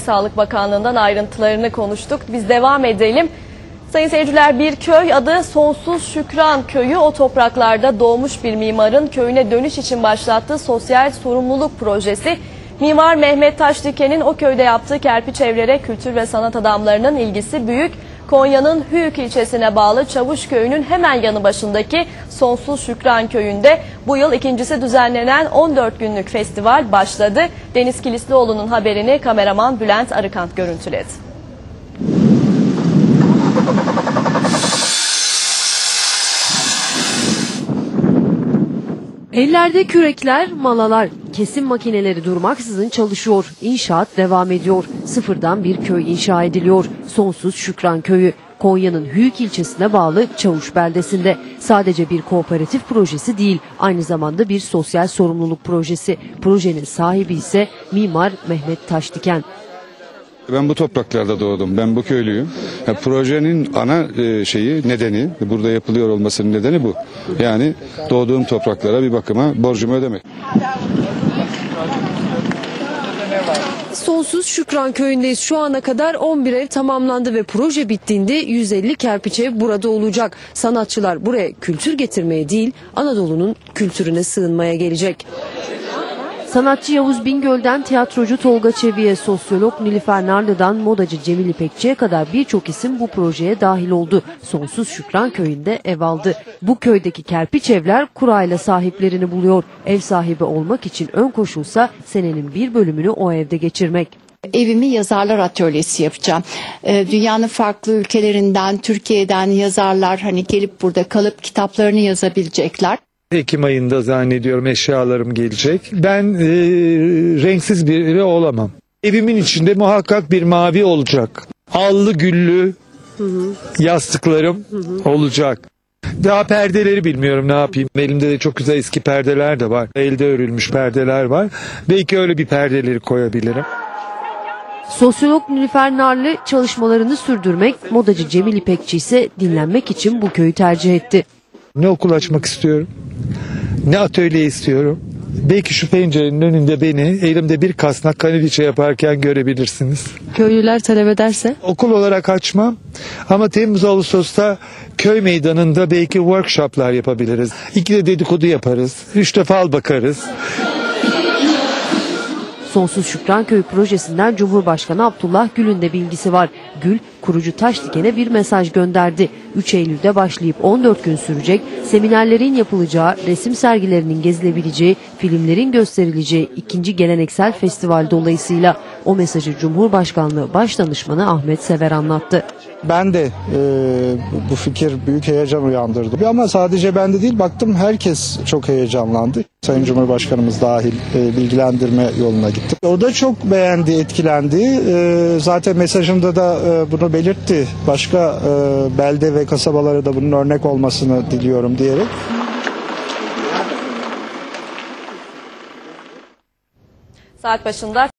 Sağlık Bakanlığı'ndan ayrıntılarını konuştuk. Biz devam edelim. Sayın seyirciler bir köy adı Sonsuz Şükran Köyü o topraklarda doğmuş bir mimarın köyüne dönüş için başlattığı sosyal sorumluluk projesi. Mimar Mehmet Taşdiken'in o köyde yaptığı kerpiç evlere kültür ve sanat adamlarının ilgisi büyük. Konya'nın Hüyük ilçesine bağlı Çavuş Köyü'nün hemen yanı başındaki Sonsuz Şükran Köyü'nde bu yıl ikincisi düzenlenen 14 günlük festival başladı. Deniz Kilislioğlu'nun haberini kameraman Bülent Arıkant görüntüledi. Ellerde kürekler, malalar, kesim makineleri durmaksızın çalışıyor. İnşaat devam ediyor. Sıfırdan bir köy inşa ediliyor. Sonsuz Şükran Köyü. Konya'nın Hüyük ilçesine bağlı Çavuş beldesinde. Sadece bir kooperatif projesi değil, aynı zamanda bir sosyal sorumluluk projesi. Projenin sahibi ise mimar Mehmet Taşdiken. Ben bu topraklarda doğdum. Ben bu köylüyüm. Ya, projenin ana e, şeyi, nedeni, burada yapılıyor olmasının nedeni bu. Yani doğduğum topraklara bir bakıma borcumu ödemek. Sonsuz Şükran Köyü'ndeyiz. Şu ana kadar 11 ev tamamlandı ve proje bittiğinde 150 kerpiç ev burada olacak. Sanatçılar buraya kültür getirmeye değil, Anadolu'nun kültürüne sığınmaya gelecek. Sanatçı Yavuz Bingöl'den tiyatrocu Tolga Çevi'ye, sosyolog Nilüfer Narlı'dan modacı Cemil İpekçi'ye kadar birçok isim bu projeye dahil oldu. Sonsuz Şükran Köyü'nde ev aldı. Bu köydeki kerpiç evler kurayla sahiplerini buluyor. Ev sahibi olmak için ön koşulsa senenin bir bölümünü o evde geçirmek. Evimi yazarlar atölyesi yapacağım. Ee, dünyanın farklı ülkelerinden, Türkiye'den yazarlar hani gelip burada kalıp kitaplarını yazabilecekler. Ekim ayında zannediyorum eşyalarım gelecek. Ben e, renksiz biri olamam. Evimin içinde muhakkak bir mavi olacak. Allı güllü yastıklarım olacak. Daha perdeleri bilmiyorum ne yapayım. Elimde de çok güzel eski perdeler de var. Elde örülmüş perdeler var. Belki öyle bir perdeleri koyabilirim. Sosyolog Nilüfer Narlı çalışmalarını sürdürmek, modacı Cemil İpekçi ise dinlenmek için bu köyü tercih etti. Ne okul açmak istiyorum. Ne atölye istiyorum. Belki şu pencerenin önünde beni elimde bir kasnak kanaviçe yaparken görebilirsiniz. Köylüler talep ederse? Okul olarak açmam ama Temmuz Ağustos'ta köy meydanında belki workshoplar yapabiliriz. İki de dedikodu yaparız. Üç de fal bakarız. Sonsuz Şükran Köyü projesinden Cumhurbaşkanı Abdullah Gül'ün de bilgisi var. Gül, kurucu Taşdiken'e bir mesaj gönderdi. 3 Eylül'de başlayıp 14 gün sürecek seminerlerin yapılacağı, resim sergilerinin gezilebileceği, filmlerin gösterileceği ikinci geleneksel festival dolayısıyla o mesajı Cumhurbaşkanlığı Başdanışmanı Ahmet Sever anlattı. Ben de e, bu fikir büyük heyecan uyandırdı. Ama sadece ben de değil baktım herkes çok heyecanlandı. Sayın Cumhurbaşkanımız dahil e, bilgilendirme yoluna gitti. O da çok beğendi, etkilendi. E, zaten mesajında da e, bunu belirtti. Başka e, belde ve kasabalara da bunun örnek olmasını diliyorum diyerek. Saat başında